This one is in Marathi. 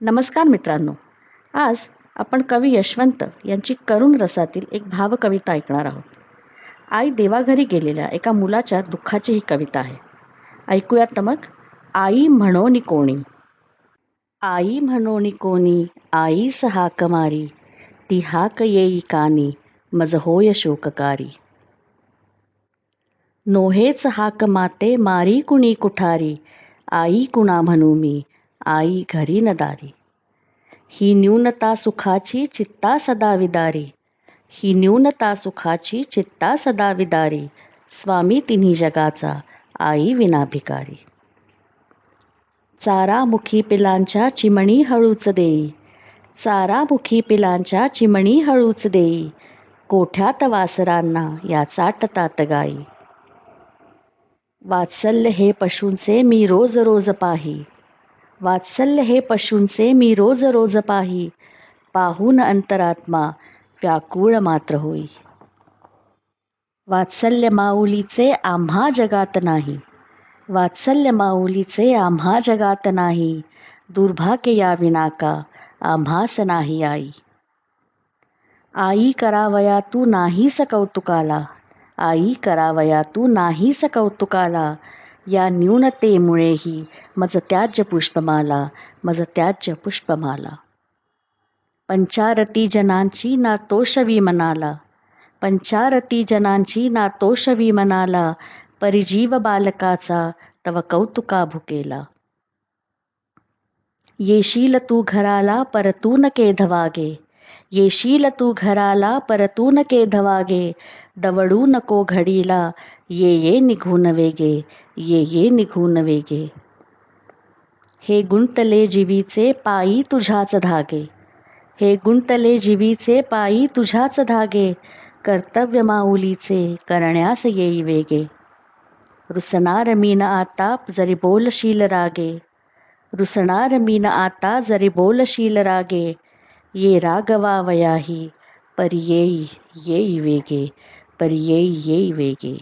नमस्कार मित्रांनो. आज आपण कवी यशवंत यांची करुण रसातील एक भावकविता ऐकणार आहोत. आई देवाघरी गेलेल्या एका मुलाच्या दुःखाची ही कविता आहे. ऐकूयात तर मग आई म्हणोनी कोणी. आई म्हणोनी कोणी आईस हाक मारी ती हाक येई कानी मज होय शोककारी नोहेच हाक माते मारी कुणी कुठारी आई कुणा म्हणू मी आई घरी न दारी. ही न्यूनता सुखाची चित्ता सदा विदारी. ही न्यूनता सुखाची चित्ता सदा विदारी. स्वामी तिन्ही जगाचा आई विनाभिकारी. चारामुखी पिलांच्या चिमणी हळूच देई. चारामुखी पिलांच्या चिमणी हळूच देई. कोठ्यात वासरांना याचा टतात गाई. वात्सल्य हे पशूंचे मी रोज रोज पाही. वात्सल्य हे पशूंचे मी रोज रोज पाही. पाहून अंतरात्मा व्याकुळ मात्र होई. वात्सल्य माऊलीचे आम्हा जगात नाही. वात्सल्य माऊलीचे आम्हा जगात नाही. दुर्भाग्य या विनाका आम्हास नाही आई. आई करावया तू नाहीस कौतुकाला. आई करावया तू नाहीस कौतुकाला. या न्यूनतेमुळेही मज त्याज्य पुष्पमाला मज त्याज्य पुष्पमाला. पंचारती जनांची ना तोषवी मनाला पंचारती जनांची ना तोषवी मनाला परिजीव बालकाचा तव कौतुका भुकेला. येशील तू घराला परतून के धवागे येशील तू घराला परतून के धवागे दवडू नको घडीला ये ये निघून वेगे ये ये निघून वेगे. हे गुंतले जीवीचे पायी तुझ्याच धागे. हे गुंतले जीवीचे पायी तुझ्याच धागे कर्तव्य माऊलीचे करण्यास येई वेगे. रुसणार मीन आता जरी बोलशील रागे. रुसणार मीन आता जरी बोलशील रागे ये रागवावयाही वयाही येई येई वेगे परियेई येई वेगे।